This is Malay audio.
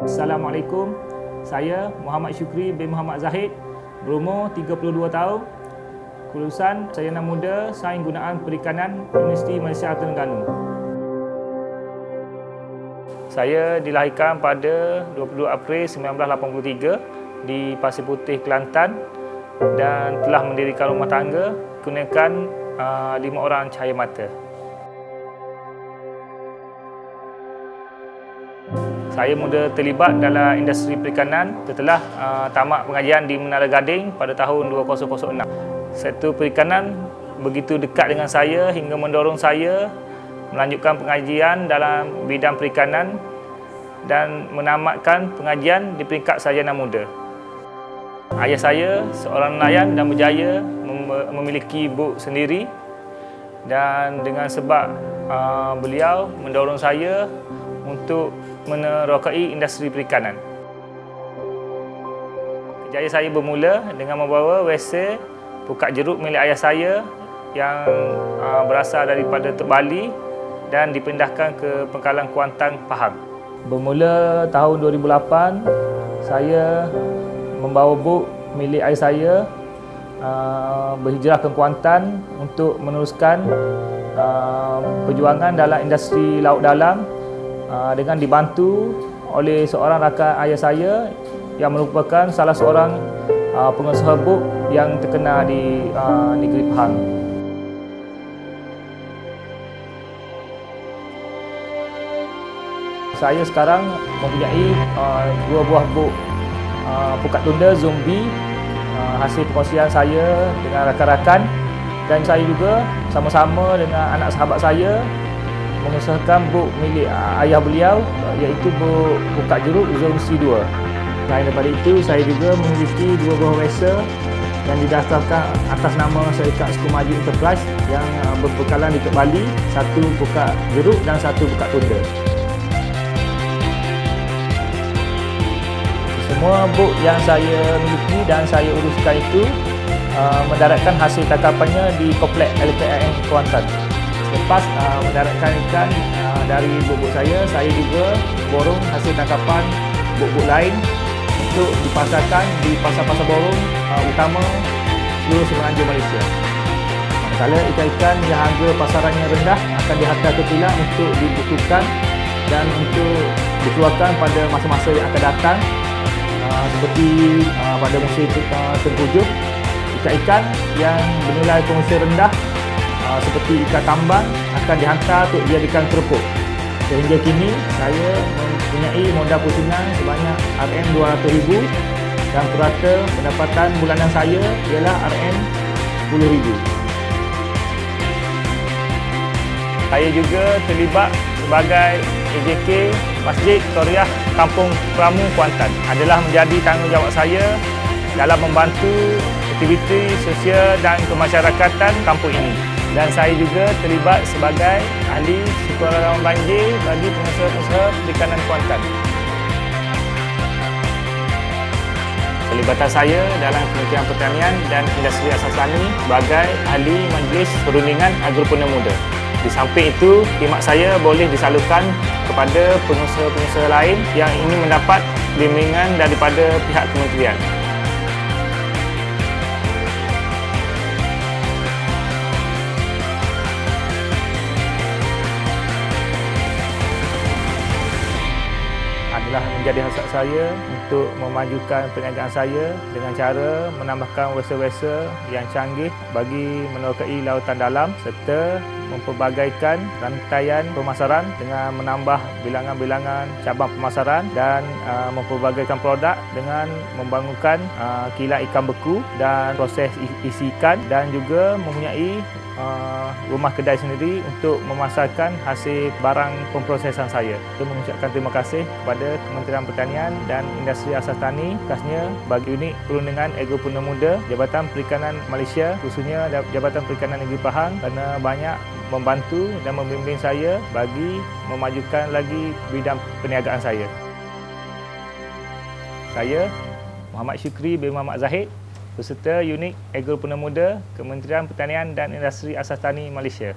Assalamualaikum. Saya Muhammad Syukri bin Muhammad Zahid, berumur 32 tahun. Kelulusan Sarjana Muda Sains Gunaan Perikanan Universiti Malaysia Terengganu. Saya dilahirkan pada 22 April 1983 di Pasir Putih, Kelantan dan telah mendirikan rumah tangga gunakan uh, lima orang cahaya mata. Saya mula terlibat dalam industri perikanan setelah uh, tamat pengajian di Menara Gading pada tahun 2006. Sektor perikanan begitu dekat dengan saya hingga mendorong saya melanjutkan pengajian dalam bidang perikanan dan menamatkan pengajian di peringkat sarjana muda. Ayah saya seorang nelayan dan berjaya mem- memiliki bot sendiri dan dengan sebab uh, beliau mendorong saya untuk menerokai industri perikanan. Kerjaya saya bermula dengan membawa wesel pukat jeruk milik ayah saya yang uh, berasal daripada Tok Bali dan dipindahkan ke Pengkalan Kuantan, Pahang. Bermula tahun 2008, saya membawa bot milik ayah saya uh, berhijrah ke Kuantan untuk meneruskan uh, perjuangan dalam industri laut dalam uh, dengan dibantu oleh seorang rakan ayah saya yang merupakan salah seorang uh, pengusaha bot yang terkenal di uh, negeri Pahang. Saya sekarang mempunyai dua buah uh, pukat tunda zombie hasil perkongsian saya dengan rakan-rakan dan saya juga sama-sama dengan anak sahabat saya mengusahakan buk milik ayah beliau iaitu buk buka jeruk Zone C2. Selain daripada itu, saya juga memiliki dua buah vessel yang didaftarkan atas nama Syarikat Sukumaju Enterprise yang berpekalan di Bali, satu buka jeruk dan satu buka tunda. Semua buk yang saya miliki dan saya uruskan itu uh, mendaratkan hasil tangkapannya di komplek LPIM Kuantan. Lepas uh, mendaratkan ikan uh, dari bubuk saya, saya juga borong hasil tangkapan bubuk lain untuk dipasarkan di pasar-pasar borong uh, utama seluruh semenanjung Malaysia. Manakala ikan-ikan yang harga pasarannya rendah akan dihantar ke kilang untuk dibutuhkan dan untuk dikeluarkan pada masa-masa yang akan datang uh, seperti uh, pada musim uh, tengkujuh ikan-ikan yang bernilai komersial rendah uh, seperti ikan tambang akan dihantar untuk dijadikan kerupuk. Sehingga kini saya mempunyai modal pusingan sebanyak RM200,000 dan purata pendapatan bulanan saya ialah RM10,000. Saya juga terlibat sebagai AJK Masjid Toriah Kampung Pramu Kuantan adalah menjadi tanggungjawab saya dalam membantu aktiviti sosial dan kemasyarakatan kampung ini dan saya juga terlibat sebagai ahli sukarelawan banjir bagi pengusaha-pengusaha perikanan Kuantan. Pelibatan saya dalam Kementerian Pertanian dan Industri Asas Tani sebagai ahli Majlis Perundingan Agropona Muda. Di samping itu, khidmat saya boleh disalurkan kepada pengusaha-pengusaha lain yang ingin mendapat bimbingan daripada pihak kementerian. Adalah menjadi hasrat saya untuk memajukan perniagaan saya dengan cara menambahkan vessel-vessel yang canggih bagi menerokai lautan dalam serta memperbagaikan rantaian pemasaran dengan menambah bilangan-bilangan cabang pemasaran dan uh, memperbagaikan produk dengan membangunkan uh, kilang ikan beku dan proses isi ikan dan juga mempunyai Uh, rumah kedai sendiri untuk memasarkan hasil barang pemprosesan saya. Saya mengucapkan terima kasih kepada Kementerian Pertanian dan Industri Asas Tani khasnya bagi unit perundingan Agropreneur Muda Jabatan Perikanan Malaysia khususnya Jabatan Perikanan Negeri Pahang kerana banyak membantu dan membimbing saya bagi memajukan lagi bidang perniagaan saya. Saya Muhammad Syukri bin Muhammad Zahid beserta unit Agropreneur Muda Kementerian Pertanian dan Industri Asas Tani Malaysia.